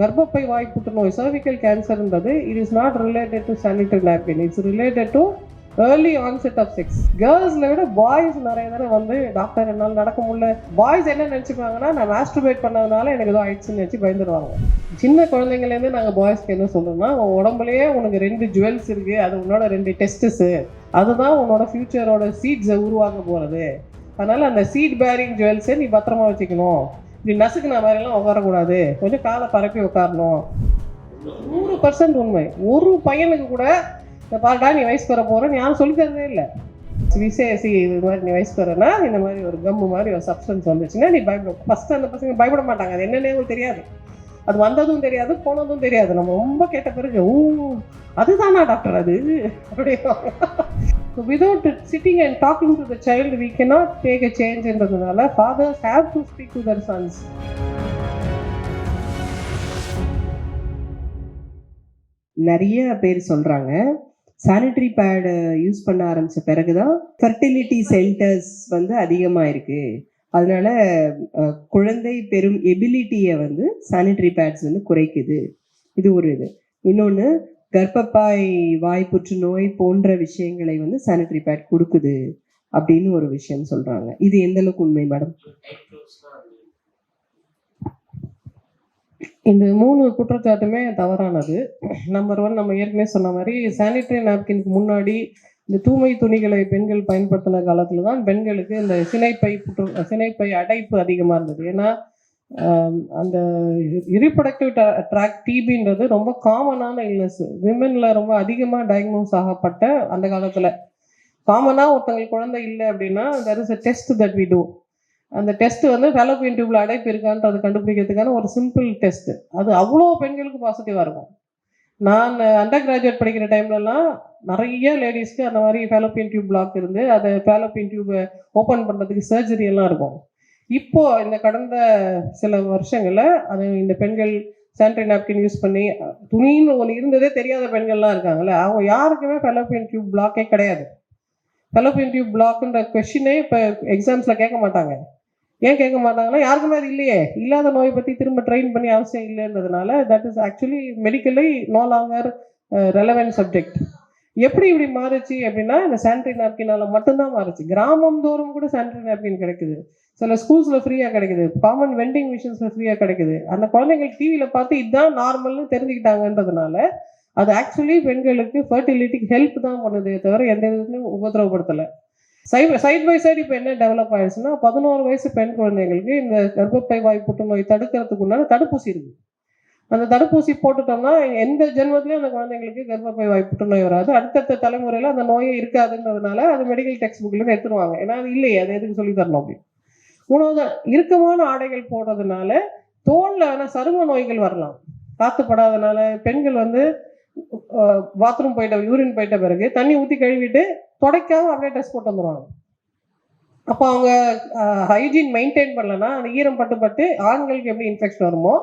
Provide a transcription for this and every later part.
கர்ப்பப்பை வாய் புற்றுநோய் cervical கேன்சர்ன்றது it is not related to sanitary napkin it's related to early onset of sex கேர்ள்ஸில் விட boys நிறைய தடவை வந்து டாக்டர் என்னால் நடக்க முடியல. பாய்ஸ் என்ன நினச்சிப்பாங்கன்னா நான் மாஸ்டர்பேட் பண்ணதுனால எனக்கு ஏதோ ஆயிடுச்சுன்னு நினச்சி பயந்துருவாங்க. சின்ன குழந்தைங்கலேருந்து நாங்கள் பாய்ஸ்க்கு என்ன சொல்கிறோம்னா உன் உடம்புலயே உனக்கு ரெண்டு ஜுவல்ஸ் இருக்குது அது உன்னோட ரெண்டு டெஸ்டஸு அதுதான் உன்னோட ஃப்யூச்சரோட சீட்ஸை உருவாக்க போகிறது அதனால் அந்த சீட் பேரிங் ஜுவல்ஸை நீ பத்திரமா வச்சுக்கணும். இப்படி நசுக்குன மாதிரிலாம் உட்காரக்கூடாது. கொஞ்சம் காலை பரப்பி உட்காரணும். நூறு பர்சன்ட் உண்மை. ஒரு பையனுக்கு கூட இந்த பாருடா நீ வயசு பெற போகிறேன்னு யாரும் சொல்லி தரதே இல்லை. விசேசி இது மாதிரி நீ வயசு பெறனா இந்த மாதிரி ஒரு கம்மு மாதிரி ஒரு சப்ஸ்டன்ஸ் வந்துச்சுன்னா நீ பயப்பட. ஃபஸ்ட்டு அந்த பசங்க பயப்பட மாட்டாங்க. அது என்னன்னே அவங்களுக்கு தெரியாது. அது வந்ததும் தெரியாது போனதும் தெரியாது. நம்ம ரொம்ப கேட்ட பிறகு ஓ அதுதானா டாக்டர் அது? அப்படி without sitting and talking to the child we cannot take a சேஞ்ச்ன்றதுனால fathers have to speak to their sons நிறைய பேர் சொல்கிறாங்க சானிட்டரி பேடு யூஸ் பண்ண ஆரம்பித்த பிறகு தான் ஃபர்டிலிட்டி சென்டர்ஸ் வந்து அதிகமாக இருக்குது அதனால குழந்தை பெறும் எபிலிட்டியை வந்து சானிட்டரி பேட்ஸ் வந்து குறைக்குது. இது ஒரு இது. இன்னொன்று கர்ப்பப்பாய் வாய் புற்றுநோய் போன்ற விஷயங்களை வந்து சானிட்டரி பேட் கொடுக்குது அப்படின்னு ஒரு விஷயம் சொல்றாங்க. இது எந்த அளவுக்கு உண்மை மேடம்? இந்த மூணு குற்றச்சாட்டுமே தவறானது. நம்பர் ஒன் நம்ம ஏற்கனவே சொன்ன மாதிரி சானிட்டரி நாப்கின்க்கு முன்னாடி இந்த தூய்மை துணிகளை பெண்கள் பயன்படுத்தின காலத்துல தான் பெண்களுக்கு இந்த சினைப்பை புற்று சினைப்பை அடைப்பு அதிகமாக இருந்தது. ஏன்னா அந்த இரிப்ரடக்டிவ் ட்ராக் டிபின்றது ரொம்ப காமனான இல்னஸ் விமனில் ரொம்ப அதிகமாக டயக்னோஸ் ஆகப்பட்ட அந்த காலத்தில். காமனாக ஒருத்தங்களுக்கு குழந்தை இல்லை அப்படின்னா there is a test that we do அந்த டெஸ்ட் வந்து ஃபெலோபியன் டியூப்ல அடைப்பு இருக்கான்ட்டு அது கண்டுபிடிக்கிறதுக்கான ஒரு சிம்பிள் டெஸ்ட் அது அவ்வளோ பெண்களுக்கு பாசிட்டிவாக இருக்கும். நான் அண்டர் கிராஜுவேட் படிக்கிற டைம்லலாம் நிறைய லேடிஸ்க்கு அந்த மாதிரி ஃபேலோப்பியன் டியூப் பிளாக் இருந்து அதை ஃபேலோப்பியன் டியூபை ஓப்பன் பண்ணுறதுக்கு சர்ஜரி எல்லாம் இருக்கும். இப்போ இந்த கடந்த சில வருஷங்களில் அது இந்த பெண்கள் சானிடரி நாப்கின் யூஸ் பண்ணி துணின்னு ஒன்று இருந்ததே தெரியாத பெண்கள்லாம் இருக்காங்கல்ல அவங்க யாருக்குமே ஃபெலோப்பியன் டியூப் பிளாக்கே கிடையாது. ஃபெலோபியன் டியூப் பிளாக்குன்ற கொஷினே இப்போ எக்ஸாம்ஸில் கேட்க மாட்டாங்க. ஏன் கேட்க மாட்டாங்கன்னா யாருக்குமே அது இல்லையே. இல்லாத நோயை பற்றி திரும்ப ட்ரெயின் பண்ணி அவசியம் இல்லைன்றதுனால that is actually medically no longer relevant subject எப்படி இப்படி மாறுச்சு அப்படின்னா இந்த சானிட்டரி நாப்கினால மட்டும்தான் மாறுச்சு. கிராமம் தோறும் கூட சானிட்டரி நாப்கின் கிடைக்குது. சில ஸ்கூல்ஸில் ஃப்ரீயாக கிடைக்குது. காமன் வெண்டிங் மிஷின்ஸில் ஃப்ரீயாக கிடைக்குது. அந்த குழந்தைகள் டிவியில் பார்த்து இதுதான் நார்மல்னு தெரிஞ்சுக்கிட்டாங்கன்றதுனால அது ஆக்சுவலி பெண்களுக்கு ஃபர்டிலிட்டிக்கு ஹெல்ப் தான் பண்ணுதே தவிர எந்த விதத்துலையும் உபதிரவப்படுத்தலை சைட் சைட் பை சைடு இப்போ என்ன டெவலப் ஆயிடுச்சுன்னா பதினோரு வயசு பெண் குழந்தைங்களுக்கு இந்த கர்ப்பப்பை வாய் புற்றுநோய் தடுக்கிறதுக்கு உண்டான தடுப்பூசி இருக்கு. அந்த தடுப்பூசி போட்டுட்டோம்னா எந்த ஜென்மத்திலையும் அந்த குழந்தைங்களுக்கு கர்ப்பப்பை வாய் புற்றுநோய் வராது. அடுத்தடுத்த தலைமுறையில் அந்த நோயே இருக்காதுன்றதுனால அது மெடிக்கல் டெக்ஸ்ட் புக்லேருந்து எடுத்துருவாங்க. ஏன்னா அது இல்லையே. அது எதுக்கு சொல்லி தரணும் அப்படி மூணாவது இறுக்கமான ஆடைகள் போடுறதுனால தோல்ல வேணால் சரும நோய்கள் வரலாம். காத்துப்படாதனால பெண்கள் வந்து பாத்ரூம் போயிட்ட யூரின் போயிட்ட பிறகு தண்ணி ஊற்றி கழுவிட்டு துடைக்காம அப்படியே ட்ரெஸ் போட்டு வந்துடுவாங்க அப்போ அவங்க ஹைஜீன் மெயின்டைன் பண்ணலன்னா அந்த ஈரம் பட்டு பட்டு ஆண்களுக்கு எப்படி இன்ஃபெக்ஷன் வருமோ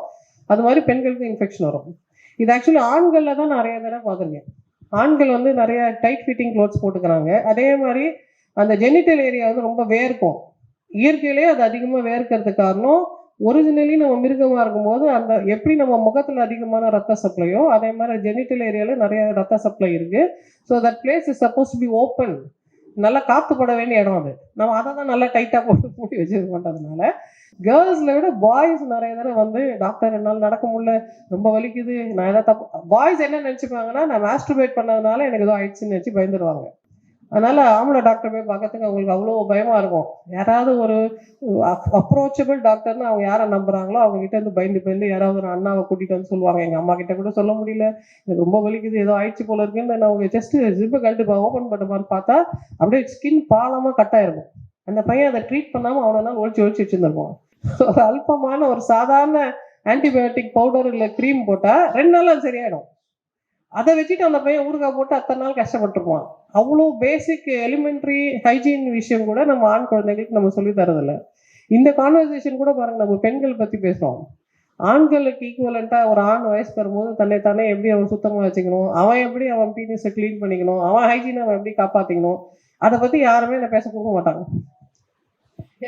அது மாதிரி பெண்களுக்கு இன்ஃபெக்ஷன் வரும். இது ஆக்சுவலி ஆண்களில் தான் நிறைய தடவை பார்த்துருக்கேன். ஆண்கள் வந்து நிறைய டைட் ஃபிட்டிங் க்ளோத்ஸ் போட்டுக்கிறாங்க. அதே மாதிரி அந்த ஜெனிட்டல் ஏரியா வந்து ரொம்ப வேர்க்கும். இயற்கையிலே அது அதிகமாக வேர்க்கிறதுக்கு காரணம் ஒரிஜினலி நம்ம மிருகமாக இருக்கும்போது அந்த எப்படி நம்ம முகத்தில் அதிகமான ரத்த சப்ளையோ அதே மாதிரி ஜெனிட்டல் ஏரியாவில் நிறைய ரத்த சப்ளை இருக்குது so that place is supposed to be open நல்லா காத்துப்பட வேண்டிய இடம் அது. நம்ம அதை தான் நல்லா டைட்டாக போட்டு மூடி வச்சிருக்கோன்றதுனால கேர்ள்ஸில் விட பாய்ஸ் நிறைய தடவை வந்து டாக்டர் என்னால் நடக்க முடியல ரொம்ப வலிக்குது நான் ஏதாவது தப்பு பாய்ஸ் என்ன நினச்சிப்பாங்கன்னா நான் மாஸ்டர்பேட் பண்ணதுனால எனக்கு ஏதோ ஆயிடுச்சுன்னு நினச்சி பயந்துருவாங்க. அதனால ஆம்பளை டாக்டர் போய் பார்க்கறதுக்கு அவங்களுக்கு அவ்வளோ பயமா இருக்கும். யாராவது ஒரு அப்ரோச்சபிள் டாக்டர்னு அவங்க யாரை நம்புறாங்களோ அவங்க கிட்ட இருந்து பயந்து பயந்து யாராவது ஒரு அண்ணாவை கூட்டிட்டு வந்து சொல்லுவாங்க. எங்க அம்மா கிட்ட கூட சொல்ல முடியல. எனக்கு ரொம்ப வலிக்குது ஏதோ ஆயிடுச்சு போல இருக்குன்னு நான் அவங்க ஜஸ்ட் ஜிப்பை கழட்டு ஓப்பன் பண்ண மாதிரி பார்த்தா அப்படியே ஸ்கின் பாலமா கட்டாயிருக்கும் அந்த பையன் அதை ட்ரீட் பண்ணாம நாள் ஒழிச்சு ஒழிச்சு வச்சிருந்திருப்பான். ஒரு அல்பமான ஒரு சாதாரண ஆன்டிபயோட்டிக் பவுடர் இல்லை க்ரீம் போட்டா ரெண்டு நாள் அது சரியாயிடும். அதை வச்சுட்டு அந்த பையன் ஊறுகாய் போட்டு அத்தனை நாள் கஷ்டப்பட்டுருப்பான். அவ்வளோ பேசிக் எலிமெண்ட்ரி ஹைஜீன் விஷயம் கூட நம்ம ஆண் குழந்தைகளுக்கு நம்ம சொல்லி தரதில்ல. இந்த கான்வர்சேஷன் கூட பாருங்க நம்ம பெண்கள் பத்தி பேசுறோம். ஆண்களுக்கு ஈக்குவலண்டா ஒரு ஆண் வயசு வரும்போது தன்னை தானே எப்படி அவன் சுத்தமா வச்சுக்கணும்? அவன் எப்படி அவன் பீனிஸை க்ளீன் பண்ணிக்கணும்? அவன் ஹைஜீனை அவன் எப்படி காப்பாத்திக்கணும்? அதை பத்தி யாருமே என்ன பேச கொடுக்க மாட்டாங்க.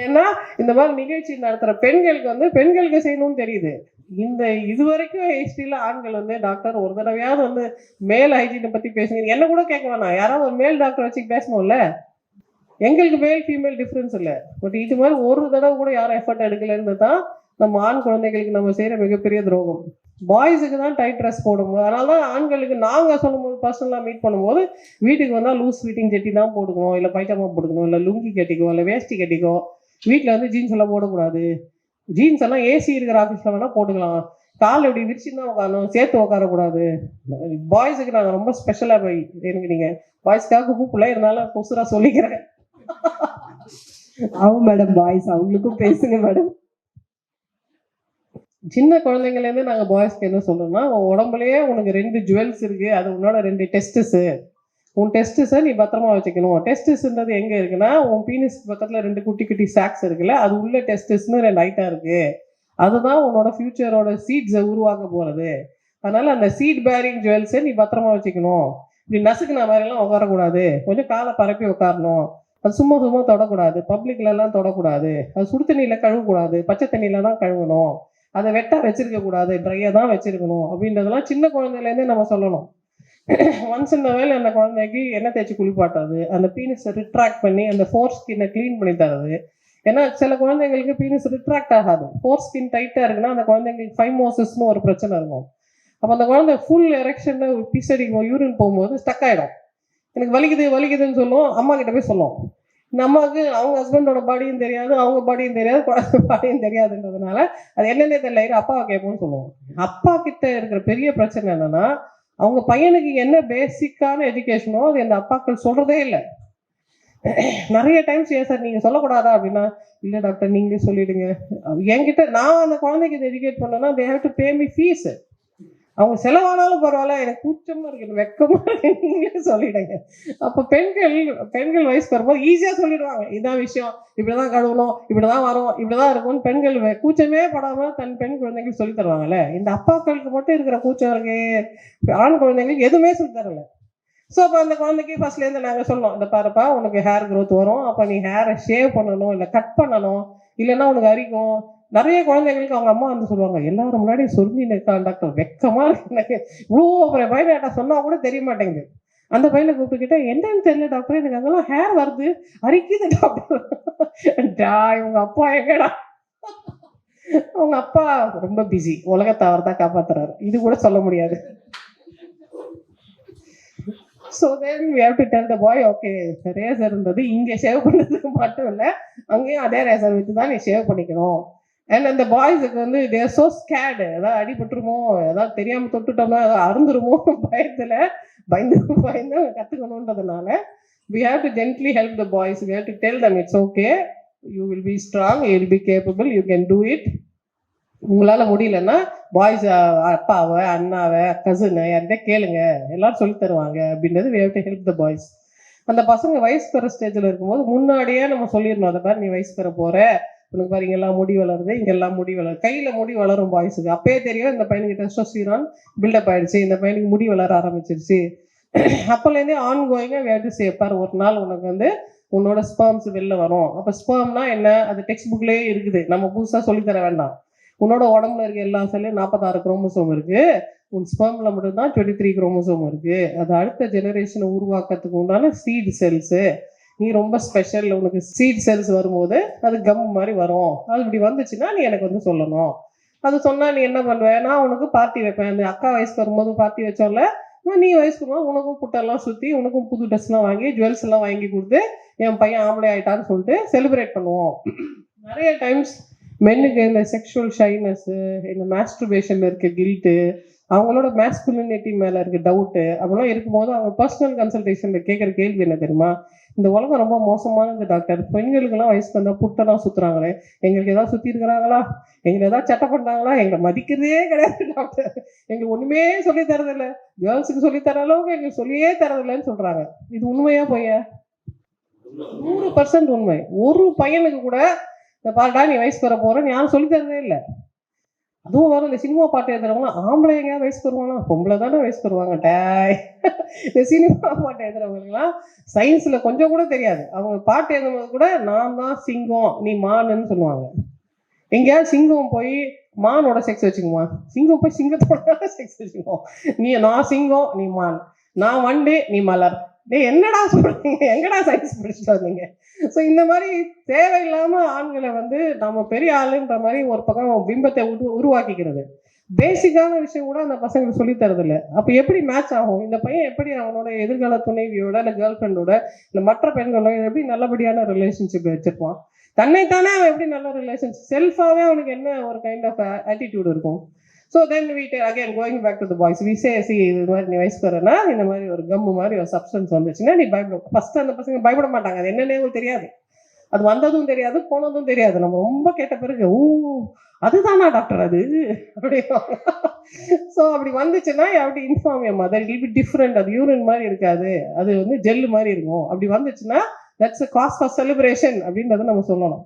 ஏன்னா இந்த மாதிரி நிகழ்ச்சி நடத்துகிற பெண்களுக்கு வந்து பெண்களுக்கு செய்யணும்னு தெரியுது. இந்த இது வரைக்கும் ஹிஸ்டரியில் ஆண்கள் வந்து டாக்டர் ஒரு தடவையாவது வந்து மேல் ஹைஜீனை பற்றி பேசுங்க என்ன கூட கேட்க வேணாம். யாராவது ஒரு மேல் டாக்டர் வச்சு பேசணும்ல? எங்களுக்கு மேல் ஃபீமேல் டிஃப்ரென்ஸ் இல்லை. பட் இது மாதிரி ஒரு தடவை கூட யாரும் எஃபர்ட் எடுக்கலைன்னு தான் நம்ம ஆண் குழந்தைகளுக்கு நம்ம செய்கிற மிகப்பெரிய துரோகம். பாய்ஸுக்கு தான் டைட் ட்ரெஸ் போடும்போது அதனால தான் ஆண்களுக்கு நாங்கள் சொல்லும்போது பர்சனலாக மீட் பண்ணும்போது வீட்டுக்கு வந்தால் லூஸ் ஃபிட்டிங் ஜெட்டி தான் போட்டுக்கணும் இல்லை பைஜாமா போட்டுக்கணும் இல்லை லுங்கி கட்டிக்கோ இல்லை வேஷ்டி கட்டிக்கோ வீட்டில் வந்து ஜீன்ஸ் எல்லாம் போடக்கூடாது. ஜீன்ஸ் எல்லாம் ஏசி இருக்கிற ஆஃபீஸில் வேணால் போட்டுக்கலாம். கால் இப்படி விரிச்சு தான் உட்காரணும். சேர்த்து உட்காரக்கூடாது. பாய்ஸுக்கு நாங்கள் ரொம்ப ஸ்பெஷலாக போய் எனக்கு நீங்கள் பாய்ஸ்க்காக கூப்பிடல இருந்தாலும் கொசுராக சொல்லிக்கிறேன். ஆமாம் மேடம் பாய்ஸ் அவங்களுக்கும் பேசுங்க மேடம் சின்ன குழந்தைங்கலேருந்து நாங்கள் பாய்ஸ்க்கு என்ன சொல்றோம்னா உன் உடம்புலயே உனக்கு ரெண்டு ஜுவல்ஸ் இருக்கு. அது உன்னோட ரெண்டு டெஸ்டஸு உன் டெஸ்டிஸை நீ பத்திரமா வச்சுக்கணும். டெஸ்டிஸ்ன்றது எங்கே இருக்குன்னா உன் பீனிஸ் பக்கத்தில் ரெண்டு குட்டி குட்டி சாக்ஸ் இருக்குல்ல அது உள்ள டெஸ்டிஸ்னு ரெண்டு ஐட்டம் இருக்கு. அதுதான் உன்னோட ஃபியூச்சரோட சீட்ஸை உருவாக்க போகிறது அதனால அந்த சீட் பேரிங் ஜுவல்ஸை நீ பத்திரமா வச்சுக்கணும். இப்படி நசுக்குன மாதிரிலாம் உட்காரக்கூடாது. கொஞ்சம் காலை பரப்பி உட்காரணும். அது சும்மா சும்மா தொடக்கூடாது. பப்ளிக்ல எல்லாம் தொடக்கூடாது. அது சுடு தண்ணியில் கழுவக்கூடாது. பச்சை தண்ணியில தான் கழுவணும். அதை வெட்டா வச்சிருக்க கூடாது ட்ரையாக தான் வச்சிருக்கணும். அப்படின்றதெல்லாம் சின்ன குழந்தையிலேருந்தே நம்ம சொல்லணும். ஒன்ஸ் இந்த வேலை அந்த குழந்தைக்கு எண்ணெய் தேய்ச்சி குளிப்பாட்டுறது அந்த பீனஸை ரிட்ராக்ட் பண்ணி அந்த ஃபோர் ஸ்கின்னை க்ளீன் பண்ணி தரது ஏன்னா சில குழந்தைங்களுக்கு பீனிஸ் ரிட்ராக்ட் ஆகாது. ஃபோர் ஸ்கின் டைட்டாக இருக்குன்னா அந்த குழந்தைங்களுக்கு ஃபைமோசிஸ்னு ஒரு பிரச்சனை இருக்கும். அப்போ அந்த குழந்தை ஃபுல் எரெக்ஷனில் பிசடிக்கும் யூரின் போகும்போது ஸ்டக் ஆகிடும் எனக்கு வலிக்குது வலிக்குதுன்னு சொல்லுவோம். அம்மா கிட்ட போய் சொல்லுவோம் இந்த அம்மாவுக்கு அவங்க ஹஸ்பண்டோட பாடியும் தெரியாது அவங்க பாடியும் தெரியாது குழந்தை பாடியும் தெரியாதுன்றதுனால அது என்னென்ன தெரியல இரு, அப்பாவை கேட்போம்னு சொல்லுவோம். அப்பா கிட்ட இருக்கிற பெரிய பிரச்சனை என்னன்னா அவங்க பையனுக்கு என்ன பேசிக்கான எஜுகேஷனோ அது எந்த அப்பாக்கள் சொல்றதே இல்லை. நிறைய டைம்ஸ் ஏன் சார் நீங்க சொல்லக்கூடாதா? அப்படின்னா இல்ல டாக்டர் நீங்களே சொல்லிடுங்க. என்கிட்ட நான் அந்த குழந்தைக்கு இதை எஜுகேட் பண்ணேன்னா they have to pay me fees அவங்க செலவானாலும் பரவாயில்ல எனக்கு கூச்சமாக இருக்கு வெக்கமாக வெக்கமா நீங்களே சொல்லிடுங்க. அப்போ பெண்கள் பெண்கள் வயசு வரும்போது ஈஸியாக சொல்லிடுவாங்க இதான் விஷயம் இப்படி தான் கழுவணும் இப்படிதான் வரும் இப்படி தான் இருக்கும்னு பெண்கள் கூச்சமே படாமல் தன் பெண் குழந்தைகள் சொல்லி தருவாங்கல்ல? இந்த அப்பாக்களுக்கு மட்டும் இருக்கிற கூச்சம் இருக்கு ஆண் குழந்தைங்களுக்கு எதுவுமே சொல்லி தரல. ஸோ அப்போ அந்த குழந்தைக்கு ஃபர்ஸ்ட்லேருந்து நாங்கள் சொன்னோம் இந்த பாருப்பா உனக்கு ஹேர் க்ரோத் வரும் அப்போ நீ ஹேரை ஷேவ் பண்ணணும் இல்லை கட் பண்ணணும் இல்லைன்னா உனக்கு அரிக்கும் நிறைய குழந்தைங்களுக்கு அவங்க அம்மா வந்து சொல்லுவாங்க எல்லாரும் முன்னாடி சொல்லி நிற்கான் டாக்டர் வெக்கமா இருக்கு. எனக்கு இவ்வளோ அப்புறம் பையன் சொன்னா கூட தெரிய மாட்டேங்குது. அந்த பையனை கூப்பிட்டுக்கிட்ட என்னன்னு தெரியல டாக்டர் எனக்கு அங்கெல்லாம் ஹேர் வருது அரிக்குது டாக்டர். டா இவங்க அப்பா எங்கடா? அவங்க அப்பா ரொம்ப பிஸி உலகத்தை அவர் தான் காப்பாத்துறாரு. இது கூட சொல்ல முடியாது. So then we have to tell the boy okay ரேசர்ன்றது இங்கே ஷேவ் பண்ணுறதுக்கு மட்டும் இல்லை அங்கேயும் அதே ரேசர் வச்சு தான் நீ ஷேவ் பண்ணிக்கணும். அண்ட் அந்த பாய்ஸுக்கு வந்து தேர் சோ ஸ்கேடு ஏதாவது அடிபட்டுருமோ ஏதாவது தெரியாமல் தொட்டுட்டோம்னா ஏதாவது அருந்துருமோ பயத்தில் பயந்து பயந்து கற்றுக்கணுன்றதுனால we have to gently help the boys we have to tell them it's okay you will be strong you will be capable you can do it உங்களால் முடியலன்னா பாய்ஸ் அப்பாவை அண்ணாவை கசினை யார்கிட்ட கேளுங்க. எல்லாரும் சொல்லி தருவாங்க அப்படின்றது we have to help the boys அந்த பசங்க வயசு பெற ஸ்டேஜில் இருக்கும்போது முன்னாடியே நம்ம சொல்லிடணும் அதை பாரு நீ வயசு பெற போகிற உனக்கு பாரு இங்கெல்லாம் முடி வளருது இங்கெல்லாம் முடி வளரும் கையில முடி வளரும் பாய்ஸுக்கு அப்பயே தெரியும் இந்த பையனுக்கு டெஸ்டோஸ்டிரான் பில்டப் ஆயிடுச்சு இந்த பையனுக்கு முடி வளர ஆரம்பிச்சிருச்சு. அப்போலேருந்தே ஆன் கோயிங்க வேட்டு சேர்ப்பார் ஒரு நாள் உனக்கு வந்து உன்னோட ஸ்பேம்ஸ் வெளில வரும். அப்போ ஸ்பேம்னா என்ன? அது டெக்ஸ்ட் புக்லேயே இருக்குது. நம்ம புதுசாக சொல்லித்தர வேண்டாம். உன்னோட உடம்புல இருக்க எல்லா செல்லையும் நாற்பத்தாறு குரோமோசோம் இருக்கு. உன் ஸ்பேம்ல மட்டும்தான் டுவெண்ட்டி த்ரீ குரோமோசோம் இருக்கு. அது அடுத்த ஜெனரேஷனை உருவாக்கத்துக்கு உண்டான சீட் செல்ஸு நீ ரொம்ப ஸ்பெஷல் உனக்கு சீட் செல்ஸ் வரும்போது அது கம் மாதிரி வரும். அது இப்படி வந்துச்சுன்னா நீ எனக்கு வந்து சொல்லணும். அது சொன்னா நீ என்ன பண்ணுவேன் நான் உனக்கு பார்ட்டி வைப்பேன். அந்த அக்கா வயசுக்கு வரும்போது பார்ட்டி வச்சோம்ல நீ வயசுக்கு வரும்போது உனக்கும் புட்டெல்லாம் சுற்றி உனக்கும் புது ட்ரெஸ்லாம் வாங்கி ஜுவல்ஸ் எல்லாம் வாங்கி கொடுத்து என் பையன் ஆம்பளை ஆயிட்டான்னு சொல்லிட்டு செலிப்ரேட் பண்ணுவோம். நிறைய டைம்ஸ் மென்னுக்கு இந்த செக்ஷுவல் ஷைனஸ்ஸு இந்த மாஸ்ட்ருபேஷனில் இருக்க கில்ட்டு அவங்களோட மேஸ்குலினிட்டி மேலே இருக்க டவுட்டு அப்படிலாம் இருக்கும்போது அவங்க பர்சனல் கன்சல்டேஷனில் கேட்குற கேள்வி என்ன தெரியுமா? இந்த உலகம் ரொம்ப மோசமானது டாக்டர் பெண்களுக்கெல்லாம் வயசுக்கு வந்தால் புட்டெல்லாம் சுற்றுறாங்களே எங்களுக்கு ஏதாவது சுற்றி இருக்கிறாங்களா? எங்களை ஏதாவது சட்டை பண்ணுறாங்களா எங்களை மதிக்கிறதே கிடையாது டாக்டர் எங்களுக்கு ஒன்றுமே சொல்லி தரதில்ல. கேர்ள்ஸுக்கு சொல்லி தர அளவுக்கு எங்களுக்கு சொல்லியே தரதில்லைன்னு சொல்கிறாங்க இது உண்மையா பொய்யா? நூறு பர்சன்ட் உண்மை. ஒரு பையனுக்கு கூட இந்த பாருடா நீ வயசுக்கு வர போறேன்னு யாரும் சொல்லி தரதே இல்லை. அதுவும் வரும் இந்த சினிமா பாட்டு எழுதுறவங்களாம் ஆம்பளை எங்கேயா வயசுக்கு வருவாங்களா பொம்பளை தானே வயசு வருவாங்க டேய். இந்த சினிமா பாட்டு எழுதுறவங்களுக்குலாம் சயின்ஸ்ல கொஞ்சம் கூட தெரியாது. அவங்க பாட்டு எழுதும்போது கூட நான் தான் சிங்கம் நீ மானுன்னு சொல்லுவாங்க. எங்கேயாவது சிங்கம் போய் மானோட செக்ஸ் வச்சுக்குமா? சிங்கம் போய் சிங்கத்தோட செக்ஸ் வச்சுக்குவோம். நீ நான் சிங்கம் நீ மான். நான் வண்டு நீ மலர். டேய் என்னடா சொல்றீங்க? எங்கடா சயின்ஸ் படிச்சுட்டு வந்தீங்க? ஸோ இந்த மாதிரி தேவையில்லாம ஆண்களை வந்து நம்ம பெரிய ஆளுன்ற மாதிரி ஒரு பக்கம் பிம்பத்தை உரு உருவாக்கிக்கிறது. பேசிக்கான விஷயம் கூட அந்த பசங்களுக்கு சொல்லி தரதில்ல. அப்போ எப்படி மேட்ச் ஆகும்? இந்த பையன் எப்படி அவனோட எதிர்கால துணைவியோட இல்லை கேர்ள் ஃப்ரெண்டோட இல்லை மற்ற பெண்களோட எப்படி நல்லபடியான ரிலேஷன்ஷிப் வச்சிருப்பான்? தன்னைத்தானே அவன் எப்படி நல்ல ரிலேஷன்ஷிப் செல்ஃபாகவே அவனுக்கு என்ன ஒரு கைண்ட் ஆஃப் ஆட்டிடியூட் இருக்கும்? ஸோ தென் வீட்டு again going back to the boys we say see இது மாதிரி நீ வயசு வரனா இந்த மாதிரி ஒரு கம்மு மாதிரி ஒரு சப்ஸ்டன்ஸ் வந்துச்சுன்னா நீ பயப்பட. ஃபர்ஸ்ட் அந்த பசங்க பயப்பட மாட்டாங்க. அது என்னன்னே உங்களுக்கு தெரியாது. அது வந்ததும் தெரியாது போனதும் தெரியாது. நம்ம ரொம்ப கேட்ட பிறகு ஓ அதுதானா டாக்டர் அது? அப்படி ஸோ அப்படி வந்துச்சுன்னா அப்படி in form and matter it'll be different அது யூரின் மாதிரி இருக்காது. அது வந்து ஜெல்லு மாதிரி இருக்கும். அப்படி வந்துச்சுன்னா that's a cause for celebration அப்படின்றத நம்ம சொல்லணும்.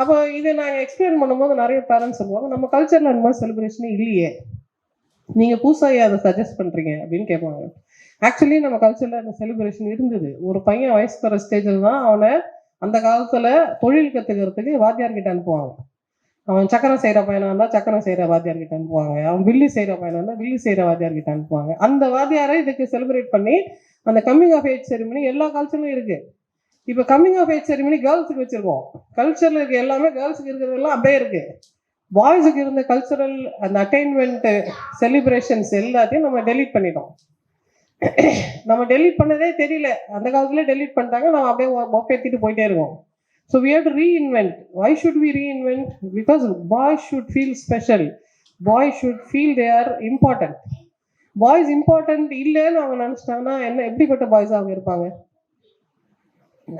அப்போ இதை நாங்கள் எக்ஸ்பிளைன் பண்ணும்போது நிறைய பேரண்ட்ஸ் சொல்லுவாங்க நம்ம கல்ச்சரில் அந்த மாதிரி செலிப்ரேஷனே இல்லையே. நீங்கள் புதுசாக அதை சஜஸ்ட் பண்ணுறீங்க அப்படின்னு கேட்பாங்க. ஆக்சுவலி நம்ம கல்ச்சரில் அந்த செலிப்ரேஷன் இருந்தது. ஒரு பையன் வயசுக்கு வர ஸ்டேஜில் தான் அவனை அந்த காலத்தில் தொழில் கற்றுக்கிறதுக்கு வாத்தியார்கிட்ட அனுப்புவாங்க. அவன் சக்கரம் செய்கிற பையனாக இருந்தால் சக்கரம் செய்கிற வாத்தியார்கிட்ட அனுப்புவாங்க. அவன் வில்லு செய்கிற பையனாக இருந்தால் வில்லு செய்கிற வாத்தியார்கிட்ட அனுப்புவாங்க. அந்த வாத்தியாரை இதுக்கு செலிப்ரேட் பண்ணி அந்த கம்மிங் ஆஃப் ஏஜ் செரிமனி எல்லா கல்ச்சர்லையும் இருக்குது இப்போ கம்மிங் ஆஃப் ஏஜ் செரிமனி கேர்ள்ஸுக்கு வச்சுருக்கோம். கல்ச்சரில் இருக்க எல்லாமே கேர்ள்ஸுக்கு இருக்கிறதெல்லாம் அப்படியே இருக்குது பாய்ஸுக்கு இருந்த கல்ச்சரல் அந்த அட்டைன்மெண்ட்டு செலிப்ரேஷன்ஸ் எல்லாத்தையும் நம்ம டெலீட் பண்ணிட்டோம். நம்ம டெலீட் பண்ணதே தெரியல. அந்த காலத்துல டெலீட் பண்ணிட்டாங்க. நம்ம அப்படியே ஒப்பேத்திட்டு போயிட்டே இருக்கோம். So we have to reinvent why should we reinvent because boys should feel special boys should feel they are important boys important இல்லைன்னு அவங்க நினச்சிட்டாங்கன்னா என்ன எப்படிப்பட்ட பாய்ஸ் அவங்க இருப்பாங்க?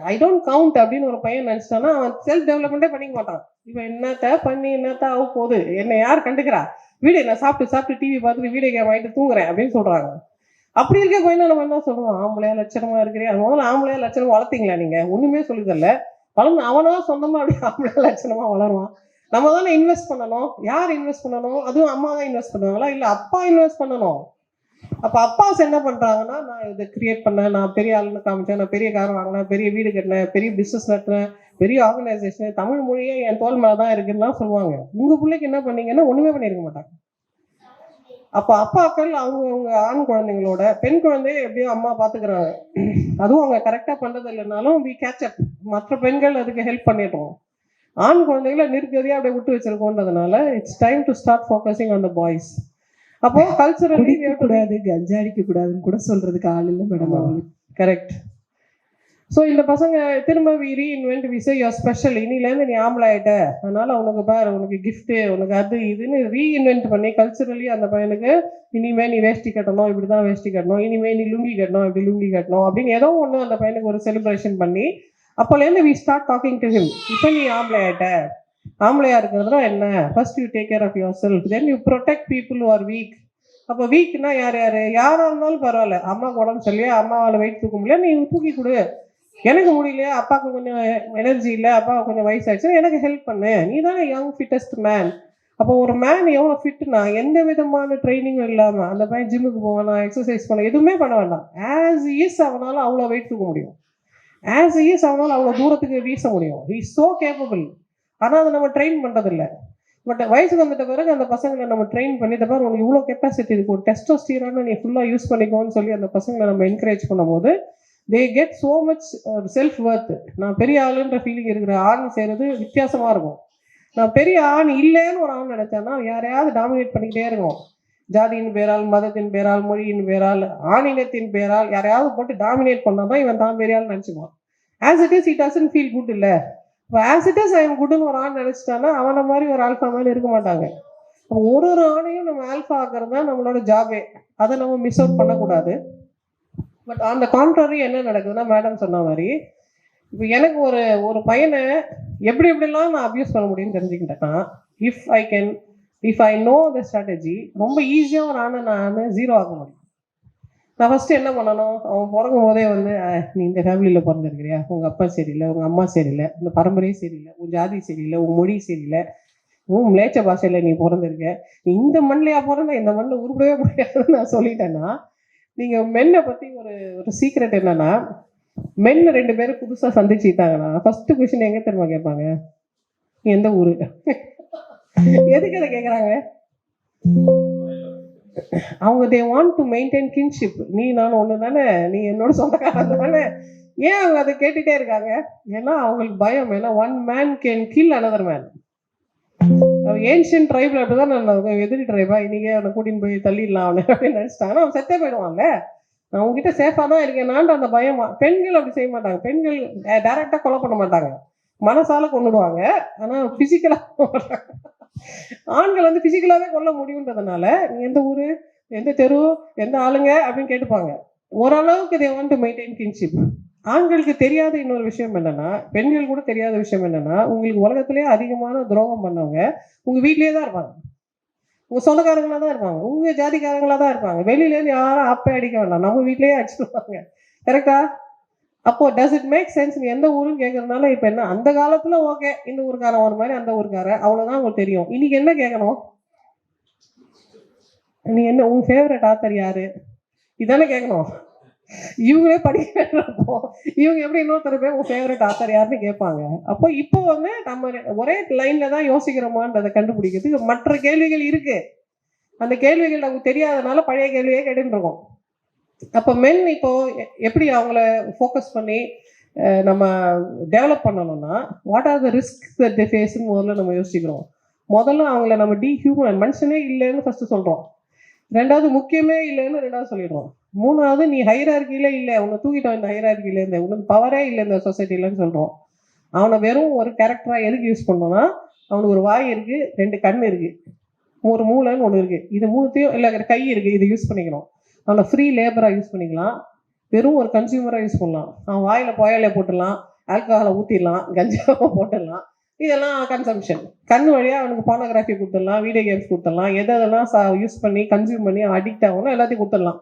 ஐ டோன்ட் கவுண்ட் அப்படின்னு ஒரு பையன் நினச்சிட்டான்னா அவன் செல்ஃப் டெவலப்மெண்ட்டே பண்ணிக்க மாட்டான். இப்போ என்னத்த பண்ணி என்னத்த ஆக போகுது? என்னை யார் கண்டுக்கிறா? வீடியோ நான் சாப்பிட்டு சாப்பிட்டு டிவி பார்த்துட்டு வீடியோ கேம் ஆகிட்டு தூங்குறேன் அப்படின்னு சொல்கிறாங்க அப்படி இருக்க பையனை நம்ம என்ன சொல்லுவோம் ஆம்பளையா லட்சணமா இருக்கிறியா முதல்ல ஆம்பளையா லட்சணம் வளர்த்தீங்களா நீங்க? ஒண்ணுமே சொல்லி தரல வளர்ந்து அவனா சொந்தமா அப்படி ஆம்பளையா லட்சணமா வளருவான். நம்ம தானே இன்வெஸ்ட் பண்ணணும். யார் இன்வெஸ்ட் பண்ணணும்? அதுவும் அம்மா தான் இன்வெஸ்ட் பண்ணுவாங்களா? இல்ல அப்பா இன்வெஸ்ட் பண்ணணும்? அப்ப அப்பாஸ் என்ன பண்றாங்கன்னா நான் இதை கிரியேட் பண்ணேன் நான் பெரிய ஆளுன்னு காமிச்சேன் நான் பெரிய கார் வாங்கினேன் பெரிய வீடு கட்டினேன் பெரிய பிஸ்னஸ் நடத்தினேன் பெரிய ஆர்கனைசேஷன் தமிழ் மொழியே என் தோல் மேலே தான் இருக்குன்னு சொல்லுவாங்க. உங்க பிள்ளைக்கு என்ன பண்ணீங்கன்னா ஒண்ணுமே பண்ணிருக்க மாட்டாங்க. அப்போ அப்பாக்கள் அவங்க அவங்க ஆண் குழந்தைங்களோட பெண் குழந்தைய எப்படியோ அம்மா பார்த்துக்கிறாங்க அதுவும் அவங்க கரெக்டா பண்றது இல்லைனாலும் வி கேட்ச் அப் மற்ற பெண்கள் அதுக்கு ஹெல்ப் பண்ணிடுறோம். ஆண் குழந்தைகளை நிற்கதியா அப்படியே விட்டு வச்சிருக்கோன்றதுனால it's time to start focusing on the boys அப்போ கல்ச்சரலி குடிக்க கூடாது கஞ்சா அடிக்க கூடாதுன்னு கூட சொல்றதுக்கு ஆள் இல்லை மேடம் அவங்களுக்கு. கரெக்ட் ஸோ இந்த பசங்க திரும்ப we reinvent we say you're special இனிலேருந்து நீ ஆம்பளை ஆயிட்ட அதனால உனக்கு பாரு உனக்கு gift உனக்கு அது இதுன்னு ரீஇன்வென்ட் பண்ணி கல்ச்சரலி அந்த பையனுக்கு இனிமே நீ வேஷ்டி கட்டணும் இப்படி தான் வேஷ்டி கட்டணும். இனிமே நீ லுங்கி கட்டணும் இப்படி லுங்கி கட்டணும். அப்படின்னு ஏதோ ஒன்று அந்த பையனுக்கு ஒரு செலிப்ரேஷன் பண்ணி அப்போலேருந்து we start talking to him இப்போ நீ ஆம்பளை ஆயிட்ட ஆம்பளையா இருக்கிறதுனா என்ன? First you take care of yourself then you protect people are weak அப்போ வீக்னா யார் யார்? யாராக இருந்தாலும் பரவாயில்ல. அம்மாவுக்கு உடம்பு சரியில்லையா? அம்மாவால் வெயிட் தூக்க முடியல. நீ தூக்கி கொடு. எனக்கு முடியலையா? அப்பாவுக்கு கொஞ்சம் எனர்ஜி இல்லை. அப்பாவுக்கு கொஞ்சம் வயசாகிடுச்சு எனக்கு ஹெல்ப் பண்ணு. நீ தானே யங் ஃபிட்டஸ்ட் மேன் அப்போ ஒரு மேன் எவ்வளோ ஃபிட்னா எந்த விதமான ட்ரைனிங்கும் இல்லாமல் அந்த பையன் ஜிம்முக்கு போவானா எக்ஸசைஸ் பண்ண எதுவுமே பண்ண வேண்டாம். ஆஸ் இஸ் அவனால் அவ்வளோ வெயிட் தூக்க முடியும். ஆஸ் இஸ் அவனால் அவ்வளோ தூரத்துக்கு வீச முடியும். ஹி சோ கேப்பபிள் ஆனால் அதை நம்ம ட்ரெயின் பண்ணுறதில்ல பட் வயசுக்கு வந்துட்ட பிறகு அந்த பசங்களை நம்ம ட்ரெயின் பண்ணிட்ட பிறகு பாரு உனக்கு இவ்வளோ கெப்பாசிட்டி இருக்கும் ஒரு டெஸ்டோஸ்டீரான நீ ஃபுல்லாக யூஸ் பண்ணிக்கோன்னு சொல்லி அந்த பசங்களை நம்ம என்கரேஜ் பண்ணும்போது they get so much self worth நான் பெரிய ஆளுன்ற ஃபீலிங் இருக்கிற ஆண் செய்கிறது வித்தியாசமாக இருக்கும். நான் பெரிய ஆண் இல்லைன்னு ஒரு ஆண் நினைச்சேன்னா யாரையாவது டாமினேட் பண்ணிக்கிட்டே இருக்கும். ஜாதியின் பேரால் மதத்தின் பேரால் மொழியின் பேரால் ஆணினத்தின் பேரால் யாரையாவது போட்டு டாமினேட் பண்ணாதான் இவன் தான் பெரியால் நினச்சிக்குவான். As it is it doesn't feel good இல்லை. இப்போ ஆஸ் இட் இஸ் குட்னு ஒரு ஆண் நினச்சிட்டானா அவனை மாதிரி ஒரு ஆல்ஃபா மாதிரி இருக்க மாட்டாங்க. அப்போ ஒரு ஒரு ஆணையும் நம்ம ஆல்ஃபா ஆகிறது தான் நம்மளோட ஜாபே அதை நம்ம மிஸ் அவுட் பண்ணக்கூடாது. பட் அந்த கான்ட்ரரி என்ன நடக்குதுன்னா மேடம் சொன்ன மாதிரி இப்போ எனக்கு ஒரு ஒரு பையனை எப்படி எப்படிலாம் நான் அப்யூஸ் பண்ண முடியும்னு தெரிஞ்சுக்கிட்டேன்னா if I can if I know the strategy ரொம்ப ஈஸியாக ஒரு ஆணை நான் ஜீரோ ஆக முடியும். நான் ஃபஸ்ட்டு என்ன பண்ணணும்? அவன் பிறக்கும் போதே வந்து நீ இந்த ஃபேமிலியில் பிறந்திருக்கிறியா? உங்கள் அப்பா சரியில்லை உங்கள் அம்மா சரியில்லை இந்த பரம்பரையும் சரியில்லை உன் ஜாதி சரியில்லை உன் மொழி சரியில்லை உன் மிளேச்ச பாஷையில் நீ பிறந்திருக்க. நீ இந்த மண்ணிலையா பிறந்த இந்த மண்ணில் உருப்படவே முடியாதுன்னு நான் சொல்லிட்டேன்னா நீங்கள் மென்னை பற்றி ஒரு ஒரு சீக்ரெட் என்னன்னா மென்னு ரெண்டு பேரும் புதுசாக சந்திச்சுட்டாங்கன்னா ஃபஸ்ட்டு கொஷின் எங்கே தெரியுமா கேட்பாங்க? எந்த ஊரு? எதுக்கு அதை கேட்குறாங்க அவங்க they want to maintain kinship நீ நான் ஒன்று தானே நீ என்னோட சொந்தக்காரன் தானே ஏன் அவங்க அதை கேட்டுட்டே இருக்காங்க? ஏன்னா அவங்களுக்கு பயம். ஏன்னா one man can kill another man ancient ட்ரைப்ல அப்படிதான் நான் எதிரி ட்ரைபா இன்னைக்கே அவனை கூட்டின்னு போய் தள்ளிடலாம் அவனை அப்படின்னு நினச்சிட்டாங்கன்னா அவன் செத்தே போயிடுவான்ல? நான் உங்ககிட்ட சேஃபாக தான் இருக்கேனான்ற அந்த பயம். பெண்கள் அப்படி செய்ய மாட்டாங்க. பெண்கள் டைரக்டாக கொலை பண்ண மாட்டாங்க. மனசால கொண்டுடுவாங்க ஆனால் ஃபிசிக்கலாக ஆண்கள் வந்து பிசிக்கலாவே கொல்ல முடியுன்றதுனால நீ எந்த ஊர் எந்த தெரு எந்த ஆளுங்க அப்படின்னு கேட்டுப்பாங்க. ஓரளவுக்கு they want to maintain kinship ஆண்களுக்கு தெரியாத இன்னொரு விஷயம் என்னன்னா பெண்கள் கூட தெரியாத விஷயம் என்னன்னா உங்களுக்கு உலகத்திலே அதிகமான துரோகம் பண்ணவங்க உங்க வீட்லயே தான் இருப்பாங்க. உங்க சொந்தக்காரங்களா தான் இருப்பாங்க. உங்க ஜாதிக்காரங்களா தான் இருப்பாங்க. வெளியில இருந்து யாரும் அப்பே அடிக்க வேண்டாம். நம்ம வீட்லயே அடிச்சிருவாங்க. கரெக்டா அப்போ டஸ் இட் மேக் சென்ஸ் நீ எந்த ஊருன்னு கேட்கறதுனால இப்போ என்ன? அந்த காலத்துல ஓகே இந்த ஊருக்காரன் ஒரு மாதிரி அந்த ஊருக்கார அவ்வளவுதான் உங்களுக்கு தெரியும். இன்னைக்கு என்ன கேட்கணும் நீ என்ன உன் ஃபேவரட் ஆத்தர் யாரு? இதானே கேட்கணும் இவங்களே படிக்கிறப்போ இவங்க எப்படி இன்னொருத்தர் போய் உன் ஃபேவரட் ஆத்தர் யாருன்னு கேட்பாங்க. அப்போ இப்போ வந்து நம்ம ஒரே லைன்ல தான் யோசிக்கிறோமான்றதை கண்டுபிடிக்கிறதுக்கு மற்ற கேள்விகள் இருக்கு. அந்த கேள்விகள் நமக்கு தெரியாதனால பழைய கேள்வியே கேட்டுருக்கோம் இருக்கோம். அப்போ மென் இப்போ எப்படி அவங்கள ஃபோக்கஸ் பண்ணி நம்ம டெவலப் பண்ணணும்னா what are the risk that they ஃபேஸ்னு முதல்ல நம்ம யோசிக்கிறோம். முதல்ல அவங்கள நம்ம டி ஹியூமன் மனுஷனே இல்லைன்னு ஃபர்ஸ்ட் சொல்றோம். ரெண்டாவது முக்கியமே இல்லைன்னு ரெண்டாவது சொல்லிடுறோம். மூணாவது நீ ஹைரார்கில இல்லை உன்னை தூக்கிட்டோம் இந்த ஹைரார்கில இருந்து உனக்கு பவரே இல்லை இந்த சொசைட்டிலன்னு சொல்றோம். அவனை வெறும் ஒரு கேரக்டரா எதுக்கு யூஸ் பண்ணோம்னா அவனுக்கு ஒரு வாய் இருக்கு ரெண்டு கண் இருக்கு ஒரு மூளைன்னு ஒன்று இருக்கு. இது மூணுத்தையும் இல்லை கை இருக்கு இதை யூஸ் பண்ணிக்கணும். அவனை ஃப்ரீ லேபராக யூஸ் பண்ணிக்கலாம். வெறும் ஒரு கன்சியூமராக யூஸ் பண்ணலாம். அவன் வாயில் புயலை போட்டுடலாம் ஆல்கஹாலை ஊற்றிடலாம் கஞ்சாவை போட்டுடலாம். இதெல்லாம் கன்சம்ஷன் கண் வழியாக அவனுக்கு போனோகிராஃபி கொடுத்துடலாம் வீடியோ கேம்ஸ் கொடுத்துடலாம். எதெல்லாம் சா யூஸ் பண்ணி கன்சியூம் பண்ணி அடிக்ட் ஆகணும் எல்லாத்தையும் கொடுத்துடலாம்.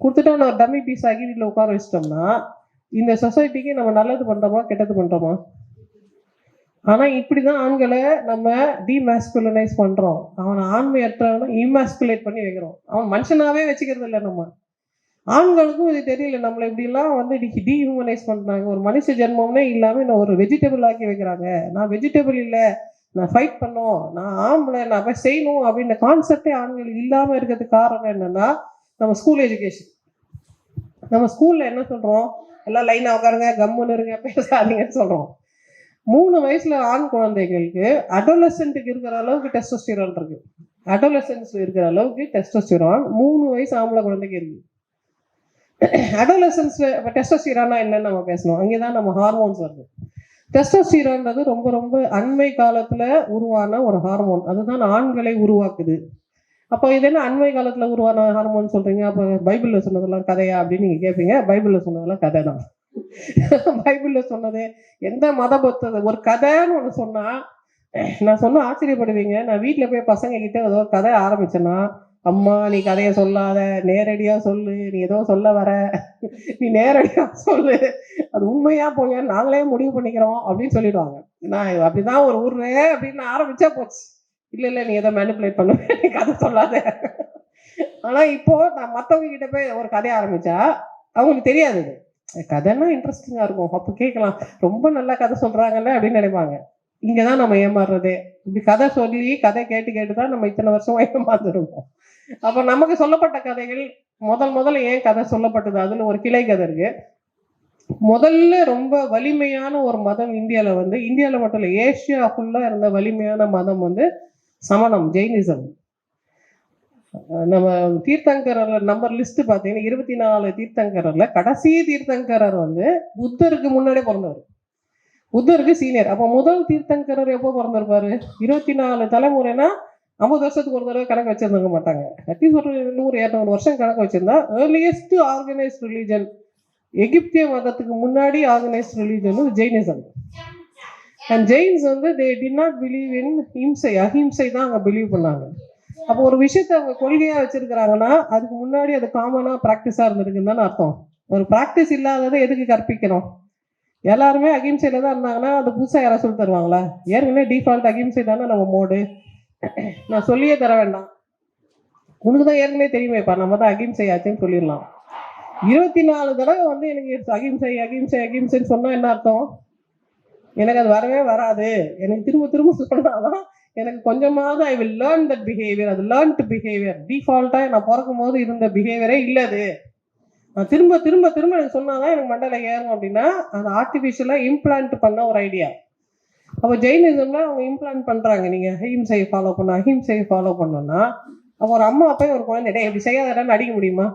கொடுத்துட்டு அவனை ஒரு டம்மி பீஸ் ஆகி வீட்டில் உட்கார வச்சிட்டோம்னா இந்த சொசைட்டிக்கு நம்ம நல்லது பண்ணுறோமா கெட்டது பண்ணுறோமா ஆனால் இப்படி தான் ஆண்களை நம்ம டிமாஸ்குலனைஸ் பண்ணுறோம் அவனை ஆண்மையற்றவனை இமாஸ்குலேட் பண்ணி வைக்கிறோம். அவன் மனுஷனாவே வச்சுக்கிறது இல்லை நம்ம. ஆண்களுக்கும் இது தெரியல. நம்மளை இப்படிலாம் வந்து இன்னைக்கு டீஹியூமனைஸ் பண்ணுறாங்க ஒரு மனுஷ ஜென்மம்னே இல்லாமல் என்ன ஒரு வெஜிடபிள் ஆக்கி வைக்கிறாங்க. நான் வெஜிடபிள் இல்லை. நான் ஃபைட் பண்ணோம். நான் ஆம்பளை. நான் போய் செய்யணும் அப்படின்ற கான்செப்டே ஆண்களுக்கு இல்லாமல் இருக்கிறதுக்கு காரணம் என்னன்னா நம்ம ஸ்கூல் எஜுகேஷன் நம்ம ஸ்கூலில் என்ன சொல்கிறோம் எல்லாம் லைனாக உட்காருங்க கம்முன்னு இருங்க பேசாதீங்கன்னு சொல்கிறோம் மூணு வயசுல ஆண் குழந்தைகளுக்கு அடோலசென்ட்டுக்கு இருக்கிற அளவுக்கு டெஸ்டோஸ்டிரான் இருக்கு. அடோலசன்ஸ் இருக்கிற அளவுக்கு டெஸ்டோஸ்டிரான் மூணு வயசு ஆம்பளை குழந்தைக்கு இருக்கு. அடோலசன்ஸ் டெஸ்டோஸ்டிரானா என்னன்னு நம்ம பேசணும். அங்கேதான் நம்ம ஹார்மோன்ஸ் வருது. டெஸ்டோஸ்டிரான்றது ரொம்ப ரொம்ப அண்மை காலத்துல உருவான ஒரு ஹார்மோன் அதுதான் ஆண்களை உருவாக்குது. அப்போ இது என்ன அண்மை காலத்துல உருவான ஹார்மோன் சொல்றீங்க? அப்போ பைபிள்ல சொன்னதெல்லாம் கதையா அப்படின்னு நீங்க கேட்பீங்க பைபிள்ல சொன்னதெல்லாம் கதை தான் பைபிள்ல சொன்னது. எந்த மத புத்தது ஒரு கதைன்னு ஒன்று சொன்னா நான் சொன்ன ஆச்சரியப்படுவீங்க. நான் வீட்டுல போய் பசங்க கிட்ட ஏதோ ஒரு கதை ஆரம்பிச்சேன்னா அம்மா நீ கதையை சொல்லாத. நேரடியா சொல்லு. நீ ஏதோ சொல்ல வர. நீ நேரடியா சொல்லு. அது உண்மையா போய் நாங்களே முடிவு பண்ணிக்கிறோம் அப்படின்னு சொல்லிடுவாங்க. நான் அப்படிதான் ஒரு ஊர்ல அப்படின்னு ஆரம்பிச்சா போச்சு. இல்ல இல்ல நீ ஏதோ மேனிப்புலேட் பண்ண நீ கதை சொல்லாத. ஆனா இப்போ நான் மத்தவங்க கிட்ட போய் ஒரு கதையை ஆரம்பிச்சா அவங்களுக்கு தெரியாது கதைன்னா இன்ட்ரெஸ்டிங்கா இருக்கும். அப்போ கேட்கலாம் ரொம்ப நல்லா கதை சொல்றாங்கல்ல அப்படின்னு நினைப்பாங்க. இங்கதான் நம்ம ஏமாறுறதே. இப்படி கதை சொல்லி கதை கேட்டு கேட்டு தான் நம்ம இத்தனை வருஷம் ஏமாந்துருக்கோம். அப்ப நமக்கு சொல்லப்பட்ட கதைகள் முதல் முதல்ல ஏன் கதை சொல்லப்பட்டது? அதுல ஒரு கிளை கதை இருக்கு. முதல்ல ரொம்ப வலிமையான ஒரு மதம் இந்தியால வந்து இந்தியால மட்டும் இல்ல ஏசியா ஃபுல்லா இருந்த வலிமையான மதம் வந்து சமணம் ஜெயினிசம். நம்ம தீர்த்தங்கரர் நம்பர் லிஸ்ட் பார்த்தீங்கன்னா இருபத்தி நாலு தீர்த்தங்கரர்ல கடைசி தீர்த்தங்கரர் வந்து புத்தருக்கு முன்னாடியே பிறந்தவர். புத்தருக்கு சீனியர் அப்போ முதல் தீர்த்தங்கரர் எப்போ பிறந்திருப்பாரு? இருபத்தி நாலு தலைமுறைனா ஐம்பது வருஷத்துக்கு ஒரு தடவை கணக்கு வச்சிருந்துக்க மாட்டாங்க. அட்லீஸ்ட் ஒரு நூறு இரநூறு வருஷம் கணக்கு வச்சிருந்தா ஏர்லியஸ்ட் ஆர்கனைஸ்ட் ரிலீஜன் எகிப்திய மதத்துக்கு முன்னாடி ஆர்கனைஸ்ட் ரிலீஜன் வந்து ஜெயினிசம். அண்ட் ஜெயின்ஸ் வந்து they do not believe in himsa ahimsa தான் அங்கே பிலீவ் பண்ணாங்க. அப்போ ஒரு விஷயத்தை அவங்க கொள்கையா வச்சிருக்கிறாங்கன்னா அதுக்கு முன்னாடி அது காமனா ப்ராக்டிஸா இருந்திருக்குன்னு தானே அர்த்தம். ஒரு ப்ராக்டிஸ் இல்லாததை எதுக்கு கற்பிக்கணும்? எல்லாருமே அகிம்சையில தான் இருந்தாங்கன்னா அது புதுசா யாராவது சொல்லி தருவாங்களா? ஏற்கனவே டிஃபால்ட் அகிம்சை தானே நம்ம மோடு நான் சொல்லியே தர வேண்டாம். உனக்கு தான் ஏற்கனவே தெரியுமேப்பா நம்ம தான் அகிம்சை ஆச்சுன்னு சொல்லிடலாம். இருபத்தி நாலு தடவை வந்து எனக்கு அகிம்சை அகிம்சை அகிம்சைன்னு சொன்னா என்ன அர்த்தம்? எனக்கு அது வரவே வராது. எனக்கு திரும்ப திரும்ப சொன்னாதான் எனக்கு கொஞ்சமாவது I will learn that behaviour அது லேர்ன்ட் பிஹேவியர் டிஃபால்ட்டாக நான் பிறக்கும் போது இருந்த பிஹேவியரே இல்லை அது நான் திரும்ப திரும்ப திரும்ப எனக்கு சொன்னாதான் எனக்கு மண்டல ஏறும் அப்படின்னா அது ஆர்டிஃபிஷியலாக இம்ப்ளான்ட் பண்ண ஒரு ஐடியா அப்போ ஜெயினிசம்ல அவங்க இம்ப்ளான்ட் பண்ணுறாங்க நீங்கள் அஹிம்சையை ஃபாலோ பண்ண அஹிம்சையை ஃபாலோ பண்ணோன்னா அப்போ ஒரு அம்மா அப்பா ஒரு குழந்தை டேய் இப்படி செய்யாதடான்னு அடிக்க முடியுமா?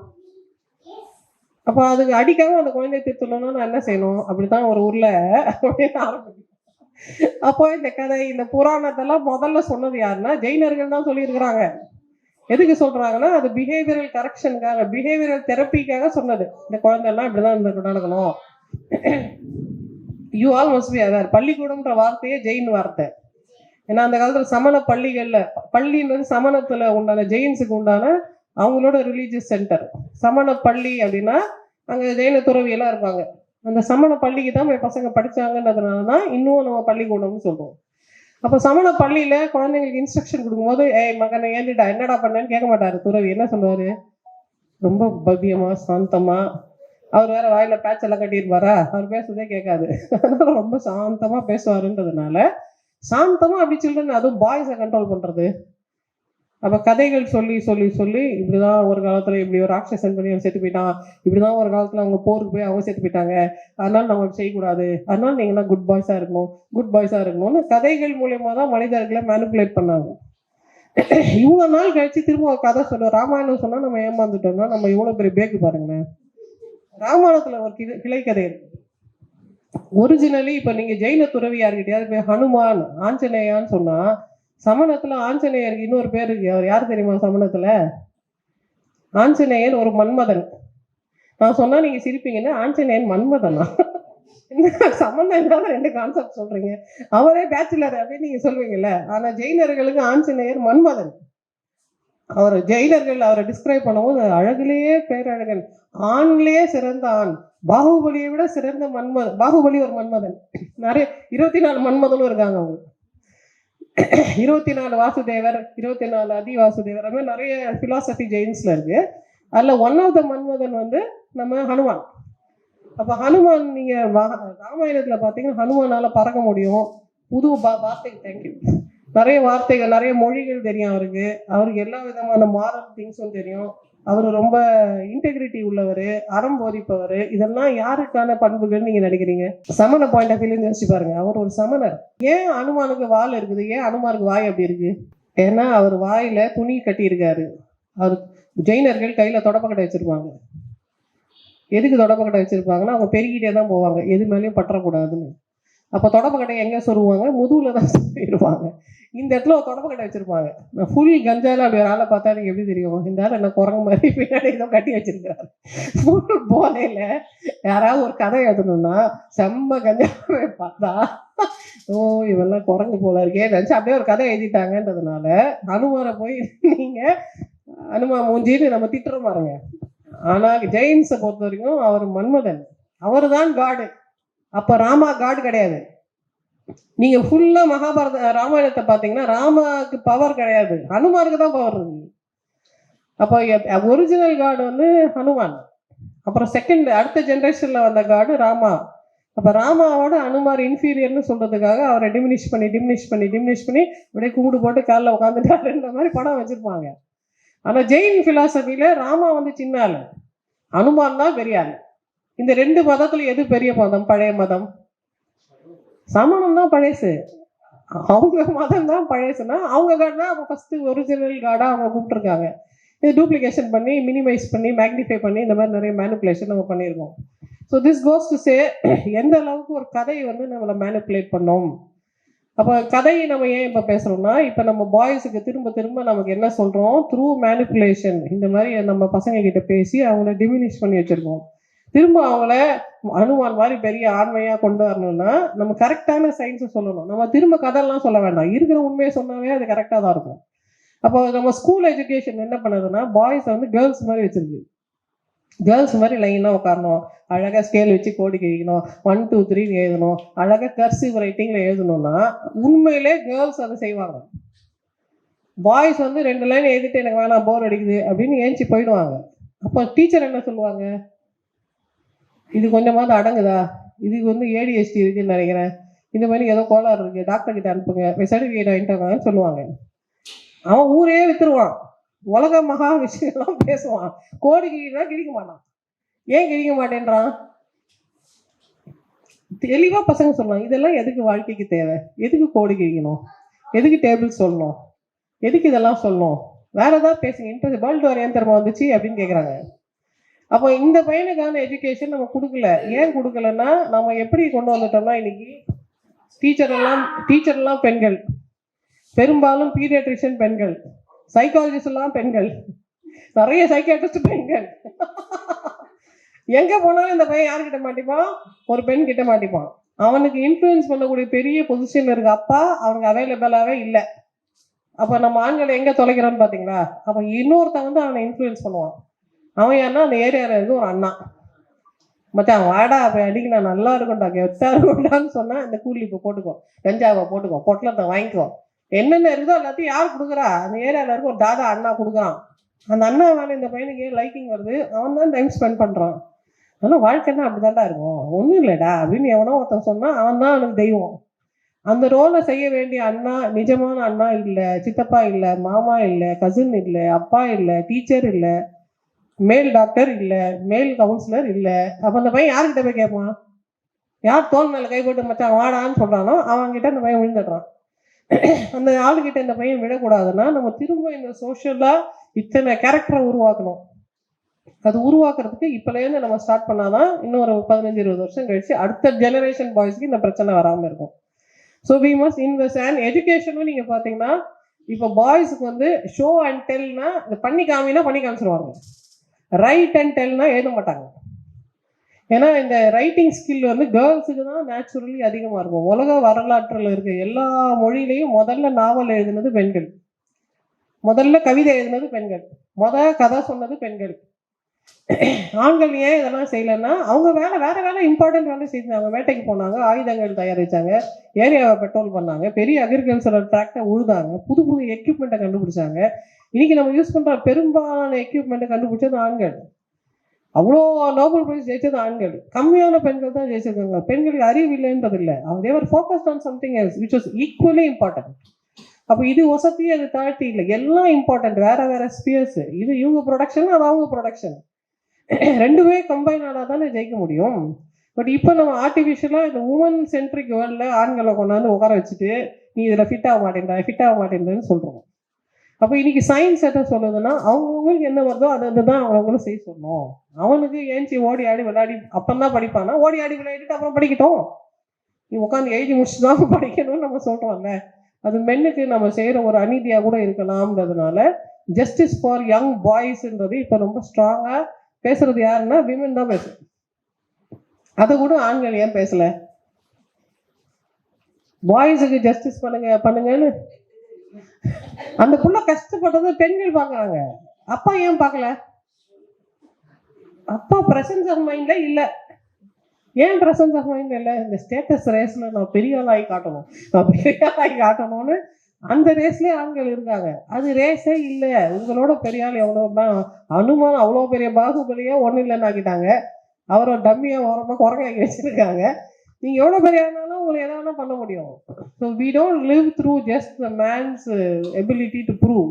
அப்போ அதுக்கு அடிக்காம அந்த குழந்தைய திருத்தணும்னா நான் என்ன செய்யணும்? அப்படித்தான் ஒரு ஊரில் அப்படின்னு ஆரம்பிக்கும் அப்போ இந்த கதை இந்த புராணத்தெல்லாம் முதல்ல சொன்னது யாருன்னா ஜெயினர்கள் தான் சொல்லியிருக்கிறாங்க. எதுக்கு சொல்றாங்கன்னா அது பிஹேவியரல் கரெக்ஷனுக்காக பிஹேவியரல் தெரப்பிக்காக சொன்னது. இந்த குழந்தைலாம் இப்படிதான் இந்த நடக்கணும் you all must be aware பள்ளிக்கூடம்ன்ற வார்த்தையே ஜெயின் வார்த்தை. ஏன்னா அந்த காலத்துல சமண பள்ளிகள்ல பள்ளின்றது சமணத்துல உண்டான ஜெயின்ஸுக்கு உண்டான அவங்களோட ரிலீஜியஸ் சென்டர் சமண பள்ளி அப்படின்னா அங்க ஜெயின துறவி எல்லாம் இருப்பாங்க. அந்த சமண பள்ளிக்கு தான் போய் பசங்க படிச்சாங்கன்றதுனால தான் இன்னும் நம்ம பள்ளிக்கூடம்னு சொல்றோம். அப்போ சமண பள்ளியில குழந்தைங்களுக்கு இன்ஸ்ட்ரக்ஷன் கொடுக்கும்போது ஏய் மகனை ஏந்துடா என்னடா பண்ணேன்னு கேட்க மாட்டாரு. துறவி என்ன சொல்லுவாரு? ரொம்ப பவ்யமா சாந்தமா. அவர் வேற வாயில பேச்செல்லாம் கட்டியிருப்பாரா? அவர் பேசுறதே கேட்காது. அதனால ரொம்ப சாந்தமா பேசுவாருன்றதுனால சாந்தமா அப்படி சில்ட்ரன் அதுவும் பாய்ஸை கண்ட்ரோல் பண்றது. அப்போ கதைகள் சொல்லி சொல்லி சொல்லி இப்படிதான் ஒரு காலத்துல இப்படி ஒரு ராட்சசன் பண்ணி அவன் செத்து போயிட்டான். இப்படிதான் ஒரு காலத்துல அவங்க போருக்கு போய் அவங்க செத்து போயிட்டாங்க. அதனால நம்ம செய்யக்கூடாது. அதனால நீங்கள்லாம் குட் பாய்ஸா இருக்கணும். குட் பாய்ஸா இருக்கணும்னு கதைகள் மூலயமா தான் மனிதர்களை மேனிப்புலேட் பண்ணாங்க. இவ்வளவு நாள் கழிச்சு திரும்ப ஒரு கதை சொல்ல ராமாயணம் சொன்னா நம்ம ஏமாந்துட்டோம்னா நம்ம இவ்வளவு பெரிய பேக்கு பாருங்களேன். ராமாயணத்துல ஒரு கிளை கிளை கதை இருக்கு. ஒரிஜினலி இப்ப நீங்க ஜெயின துறவியார்கிட்டயாவது போய் ஹனுமான் ஆஞ்சநேயான்னு சொன்னா சமணத்துல ஆஞ்சநேயருக்கு இன்னொரு பேர் இருக்கு. அவர் யார் தெரியுமா சமணத்துல? ஆஞ்சநேயன் ஒரு மன்மதன். நான் சொன்னா நீங்க சிரிப்பீங்கன்னா ஆஞ்சநேயன் மன்மதனா? சம்பந்தம் இல்லாத ரெண்டு கான்செப்ட் சொல்றீங்க. அவரே பேச்சுலர் அப்படின்னு நீங்க சொல்வீங்கல்ல. ஆனா ஜெயினர்களுக்கு ஆஞ்சநேயர் மன்மதன். அவர் ஜெயினர்கள் அவரை டிஸ்கிரைப் பண்ணும்போது அழகுலேயே பேரழகன். ஆண்லேயே சிறந்த ஆண். பாகுபலியை விட சிறந்த மன்மதன் பாகுபலி ஒரு மன்மதன். நிறைய இருபத்தி நாலு மன்மதனும் இருக்காங்க அவங்க. இருபத்தி நாலு வாசுதேவர் இருபத்தி நாலு அதி வாசுதேவர் அது மாதிரி நிறைய பிலாசபி ஜெயின்ஸ்ல இருக்கு. அதுல ஒன் ஆஃப் த மன்மதன் வந்து நம்ம ஹனுமான். அப்ப ஹனுமான் நீங்க ராமாயணத்தில் ராமாயணத்துல பாத்தீங்கன்னா ஹனுமானால பறக்க முடியும். புது பா வார்த்தை தேங்க்யூ நிறைய வார்த்தைகள் நிறைய மொழிகள் தெரியும் அவருக்கு. அவருக்கு எல்லா விதமான மாரல் திங்ஸும் தெரியும். அவர் ரொம்ப இன்டெகிரிட்டி உள்ளவர் அறம் போதிப்பவர். இதெல்லாம் யாருக்கான பண்புகள் நீங்க நினைக்கிறீங்க? சமண பாயிண்ட் ஆஃப் வியூல யோசிச்சு பாருங்க. அவர் ஒரு சமணர். ஏன் அனுமானுக்கு வால் இருக்குது? ஏன் அனுமானுக்கு வாய் அப்படி இருக்கு? ஏன்னா அவர் வாயில துணி கட்டியிருக்காரு. அவர் ஜெயினர்கள் கையில தொடப்பக்கட்டை வச்சிருப்பாங்க. எதுக்கு தொடப்பக்கட்டை வச்சிருப்பாங்கன்னா அவங்க பெருகிட்டே தான் போவாங்க. எது மேலேயும் பற்றக்கூடாதுன்னு. அப்போ தொடப்பக்கட்டை எங்கே சொருவாங்க முதுகுல தான் சொல்லிடுவாங்க இந்த இடத்துல ஒரு தொடப்பக்கட்டை வச்சிருப்பாங்க. நான் ஃபுல் கஞ்சால அப்படி ஒரு ஆளை பார்த்தா எனக்கு எப்படி தெரியும்? இந்த ஆள் என்ன குரங்கு மாதிரி பின்னாடி ஏதோ கட்டி வச்சிருக்கிறாரு. ஃபுல் போலையில யாராவது ஒரு கதை எழுதணும்னா செம்ம கஞ்சாவை பார்த்தா ஓ இவெல்லாம் குரங்கு போல இருக்கே நினச்சி அப்படியே ஒரு கதை எழுதிட்டாங்கன்றதுனால அனுமாரை போய் நீங்க அனுமா மூஞ்சின்னு நம்ம திட்டுற பாருங்க. ஆனா ஜெயின்ஸை பொறுத்த வரைக்கும் அவர் மன்மதன். அவர் தான் காடு. அப்ப ராமா காடு கிடையாது. நீங்க ஃபுல்லா மகாபாரத ராமாயணத்தை பாத்தீங்கன்னா ராமாவுக்கு பவர் கிடையாது. ஹனுமானுக்கு தான் பவர் இருக்கு. அப்போ ஒரிஜினல் காடு வந்து ஹனுமான். அப்புறம் செகண்ட் அடுத்த ஜென்ரேஷன்ல வந்த காடு ராமா. அப்ப ராமாவோட அனுமார் இன்ஃபீரியர்னு சொல்றதுக்காக அவரை டிமினிஷ் பண்ணி டிமினிஷ் பண்ணி டிமினிஷ் பண்ணி அப்படியே கூடு போட்டு காலில் உட்காந்துட்டாருன்ற மாதிரி படம் வச்சிருப்பாங்க. ஆனா ஜெயின் பிலாசபியில ராமா வந்து சின்ன ஆளு. அனுமான் தான் பெரிய ஆளு. இந்த ரெண்டு மதத்துல எது பெரிய மதம்? பழைய மதம். சமணம் தான் பழசு. அவங்க மதம் தான் பழசுன்னா அவங்க காடு தான் அவங்க ஃபர்ஸ்ட் ஒரிஜினல் கார்டாக அவங்க கூப்பிட்டுருக்காங்க. இது டூப்ளிகேஷன் பண்ணி மினிமைஸ் பண்ணி மேக்னிஃபை பண்ணி இந்த மாதிரி நிறைய மேனுப்புலேஷன் நம்ம பண்ணியிருக்கோம். So this goes to say எந்த அளவுக்கு ஒரு கதை வந்து நம்மளை மேனுப்புலேட் பண்ணோம்? அப்போ கதையை நம்ம ஏன் இப்போ பேசுகிறோம்னா இப்போ நம்ம பாய்ஸுக்கு திரும்ப திரும்ப நமக்கு என்ன சொல்கிறோம் த்ரூ மேனுப்புலேஷன் இந்த மாதிரி நம்ம பசங்க கிட்ட பேசி அவங்கள டிமினிஷ் பண்ணி வச்சுருக்கோம். திரும்ப அவங்கள அனுமான் மாதிரி பெரிய ஆண்மையா கொண்டு வரணும்னா நம்ம கரெக்டான சயின்ஸை சொல்லணும். நம்ம திரும்ப கதையெல்லாம் சொல்ல வேண்டாம். இருக்கிற உண்மையை சொன்னாவே அது கரெக்டாக தான் இருக்கும். அப்போ நம்ம ஸ்கூல் எஜுகேஷன் என்ன பண்ணுதுன்னா பாய்ஸை வந்து கேர்ள்ஸ் மாதிரி வச்சிருக்கு. கேர்ள்ஸ் மாதிரி லைனாக உட்காரணும். அழகாக ஸ்கேல் வச்சு கோடி கிழிக்கணும். ஒன் டூ த்ரீன்னு எழுதணும். அழகாக கர்சிவ் ரைட்டிங்கில் எழுதணும்னா உண்மையிலே கேர்ள்ஸ் அதை செய்வாங்க. பாய்ஸ் வந்து ரெண்டு லைன் எழுதிட்டு எனக்கு வேணாம் போர் அடிக்குது அப்படின்னு ஏஞ்சி போயிடுவாங்க. அப்போ டீச்சர் என்ன சொல்லுவாங்க? இது கொஞ்சமாவது அடங்குதா? இதுக்கு வந்து ஏடிஎஸ்டி இருக்குன்னு நினைக்கிறேன். இந்த மாதிரி ஏதோ கோளாறு இருக்கு. டாக்டர் கிட்ட அனுப்புங்க. சர்டிஃபிகேட் வாங்கிட்டு சொல்லுவாங்க. அவன் ஊரே வித்துருவான். உலக மகா விஷயம்லாம் பேசுவான். கோடி கிழினா கிழிக்க மாட்டான். ஏன் கிழிக்க மாட்டேன்றான்? தெளிவா பசங்க சொல்லலாம் இதெல்லாம் எதுக்கு வாழ்க்கைக்கு தேவை? எதுக்கு கோடி கிழிக்கணும்? எதுக்கு டேபிள் சொல்லணும்? எதுக்கு இதெல்லாம் சொல்லணும்? வேற ஏதாவது பேசுங்க. இன்ட்ரெஸ்ட் வேர்ல்டு வார் ஏன் வந்துச்சு அப்படின்னு கேட்குறாங்க அப்போ இந்த பையனுக்கான எஜுகேஷன் நம்ம கொடுக்கல. ஏன் கொடுக்கலன்னா நம்ம எப்படி கொண்டு வந்துட்டோம்னா இன்னைக்கு டீச்சர் எல்லாம் டீச்சர் எல்லாம் பெண்கள். பெரும்பாலும் பீடியாட்ரிஷியன் பெண்கள். சைக்காலஜிஸ்ட் எல்லாம் பெண்கள். நிறைய சைக்காட்ரிஸ்ட் பெண்கள். எங்க போனாலும் இந்த பையன் யாருக்கிட்ட மாட்டிப்பான்? ஒரு பெண் கிட்ட மாட்டிப்பான். அவனுக்கு இன்ஃப்ளூயன்ஸ் பண்ணக்கூடிய பெரிய பொசிஷன்ல இருக்க அப்பா அவனுக்கு அவைலபிளாவே இல்லை. அப்ப நம்ம ஆண்களை எங்க தொலைக்கிறோம்னு பாத்தீங்களா? அப்ப இன்னொருத்தன் வந்து அவனை இன்ஃப்ளூயன்ஸ் பண்ணுவான். அவன் யாருன்னா அந்த ஏரியாவில் இருந்து ஒரு அண்ணா. மச்சான் வாடா அப்போ அடிக்கலாம் நல்லா இருக்கும்டா கெத்தா இருக்கும்டான்னு சொன்னா இந்த கூலி இப்போ போட்டுக்கோ. கஞ்சாவை போட்டுக்கோ பொட்டலத்தை வாங்கிக்கோ. என்னென்ன இருக்குதோ எல்லாத்தையும் யார் கொடுக்குறா? அந்த ஏரியாவில் இருக்க ஒரு தாதா அண்ணா கொடுக்குறான். அந்த அண்ணா மேலே இந்த பையனுக்கு லைக்கிங் வருது? அவன் தான் டைம் ஸ்பெண்ட் பண்ணுறான் அதெல்லாம் வாழ்க்கைன்னா அப்படிதான்டா இருக்கும். ஒன்றும் இல்லைடா அப்படின்னு எவனோ ஒருத்தன் சொன்னால் அவன் தான் அவனுக்கு தெய்வம். அந்த ரோலை செய்ய வேண்டிய அண்ணா நிஜமான அண்ணா இல்லை சித்தப்பா இல்லை மாமா இல்லை கசின் இல்லை அப்பா இல்லை டீச்சர் இல்லை. மேல் டாக்டர் இல்லை மேல் கவுன்சிலர் இல்லை. அப்போ அந்த பையன் யார்கிட்ட போய் கேட்பான் யார் தோல் மேலே கை போட்டு மச்சான் வாடான்னு சொல்கிறானோ அவன்கிட்ட அந்த பையன் விழுந்துடுறான். அந்த ஆளுகிட்ட இந்த பையன் விடக்கூடாதுன்னா நம்ம திரும்ப இந்த சோஷியலாக இத்தனை கேரக்டரை உருவாக்கணும். அது உருவாக்குறதுக்கு இப்போலேருந்து நம்ம ஸ்டார்ட் பண்ணாதான் இன்னும் ஒரு பதினஞ்சு இருபது வருஷம் கழிச்சு அடுத்த ஜெனரேஷன் பாய்ஸ்க்கு இந்த பிரச்சனை வராமல் இருக்கும். So we must invest and எஜுகேஷனும் நீங்கள் பார்த்தீங்கன்னா இப்போ பாய்ஸுக்கு வந்து ஷோ அண்ட் டெல்னா இந்த பண்ணி காமினா பண்ணி காமிச்சிருவாங்க. ரைட் அண்ட் டெல்னா எழுத மாட்டாங்க. ஏன்னா இந்த ரைட்டிங் ஸ்கில் வந்து கேர்ள்ஸுக்கு தான் நேச்சுரலி அதிகமாக இருக்கும். உலக வரலாற்றில் இருக்க எல்லா மொழியிலையும் முதல்ல நாவல் எழுதினது பெண்கள். முதல்ல கவிதை எழுதினது பெண்கள். முத கதை சொன்னது பெண்கள். ஆண்கள் ஏன் இதெல்லாம் செய்யலைன்னா அவங்க வேலை வேற வேலை இம்பார்ட்டன்ட் வேலை செஞ்சாங்க வேட்டைக்கு போனாங்க ஆயுதங்கள் தயாரிச்சாங்க ஏரியாவை பெட்ரோல் பண்ணாங்க பெரிய அக்ரிகல்ச்சரல் ட்ராக்டை உழுதாங்க புது புது எக்யூப்மெண்ட்டை கண்டுபிடிச்சாங்க. இன்னைக்கு நம்ம யூஸ் பண்ற பெரும்பாலான எக்யூப்மெண்ட்டை கண்டுபிடிச்சது ஆண்கள். அவ்வளோ நோபல் பிரைஸ் ஜெயிச்சது ஆண்கள். கம்மியான பெண்கள் தான் ஜெயிச்சிருக்காங்க. பெண்களுக்கு அறிவு இல்லைன்றது இல்லை அவங்க they were focused on something else which was equally important அப்போ இது வசதி அது தாழ்த்தி இல்லை. எல்லாம் இம்பார்ட்டன்ட் வேற வேற ஸ்பியர்ஸ் இது இவங்க ப்ரொடக்ஷன் அது அவங்க ப்ரொடக்ஷன் ரெண்டுமே கம்பைன் ஆனால் தானே ஜெயிக்க முடியும். பட் இப்போ நம்ம ஆர்டிஃபிஷியலாக இந்த உமன் சென்ட்ரிக் வேர்ல்டில் ஆண்களை கொண்டாந்து உட்கார வச்சுட்டு நீ இதில் ஃபிட் ஆக மாட்டேன்டா ஃபிட் ஆக மாட்டேன்றன்னு சொல்கிறோம் அப்போ இன்னைக்கு சயின்ஸ் என்ன சொல்லுதுன்னா அவங்கவுங்களுக்கு என்ன வருதோ அதை அதை தான் அவங்களும் செய்ய சொல்லணும். அவனுக்கு ஏஞ்சி ஓடி ஆடி விளையாடி அப்பந்தான் படிப்பானா? ஓடி ஆடி விளையாடிட்டு அப்புறம் படிக்கட்டும். நீ உட்காந்து எழுதி முடிச்சு தான் படிக்கணும்னு நம்ம சொல்கிறோம்ல அது மென்னுக்கு நம்ம செய்கிற ஒரு அநீதியாக கூட இருக்கலாம்ன்றதுனால ஜஸ்டிஸ் ஃபார் யங் பாய்ஸ்ன்றது இப்போ ரொம்ப ஸ்ட்ராங்காக பேசுறது யாருன்னா விமன் தான் பேசும் அதை கூட ஆண்கள் ஏன் பேசலை? பாய்ஸுக்கு ஜஸ்டிஸ் பண்ணுங்க பண்ணுங்கன்னு அந்த புள்ள கஷ்டப்பட்டது பெண்கள் பாக்குறாங்க அப்பா ஏன் பார்க்கல? அப்பா பிரசன்ஸ் ஆஃப் மைண்ட்ல இல்ல. ஏன் பிரசன்ஸ் ஆஃப் மைண்ட் இல்ல? இந்த ஸ்டேட்டஸ் ரேஸ்ல நான் பெரிய ஆளாகி காட்டணும். நான் பெரிய ஆளாகி காட்டணும்னு அந்த ரேஸ்லயே ஆண்கள் இருக்காங்க அது ரேஸே இல்ல. உங்களோட பெரிய ஆள் எவ்வளோ அனுமானம் அவ்வளோ பெரிய பாகுபலியே ஒன்றும் இல்லைன்னு ஆக்கிட்டாங்க. அவரை டம்மியை ஓரமாக குரங்காக்கி வச்சிருக்காங்க. நீங்க எவ்வளோ பெரிய ஆனாலும் உங்களை எதை பண்ண முடியும்? So we don't live through just the man's ability to prove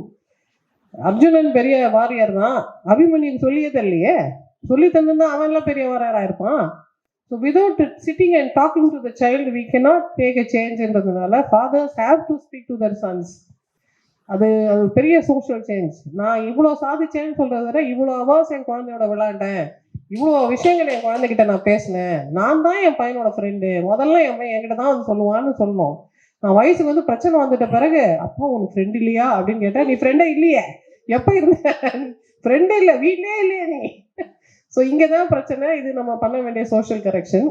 Arjunan பெரிய வாரியர் தான் அபிமன்யுக்கு சொல்லியே தெரியலையே. சொல்லி தந்திருந்தா அவன்லாம் பெரிய வாரியராக இருப்பான். So without sitting and talking to the child we cannot take a சேஞ்ச்ன்றதுனால fathers have to speak to their sons அது அது பெரிய சோஷியல் சேஞ்ச் நான் இவ்வளோ சாதிச்சேன்னு சொல்றத விட இவ்வளோ அவர்ஸ் என் குழந்தையோட விளையாண்டேன். இவ்வளோ விஷயங்கள் என் குழந்தைகிட்ட நான் பேசினேன். நான் தான் என் பையனோட ஃப்ரெண்டு முதல்ல என் பையன் என்கிட்ட தான் வந்து சொல்லுவான்னு சொல்லணும் நான் வயசுக்கு வந்து பிரச்சனை வந்துட்ட பிறகு அப்பா உனக்கு ஃப்ரெண்ட் இல்லையா? அப்படின்னு கேட்டா நீ ஃப்ரெண்டே இல்லையே? எப்போ இருந்த? ஃப்ரெண்டே இல்லை வீட்டிலே இல்லையே நீ? ஸோ இங்கே தான் பிரச்சனை. இது நம்ம பண்ண வேண்டிய சோஷியல் கரெக்ஷன்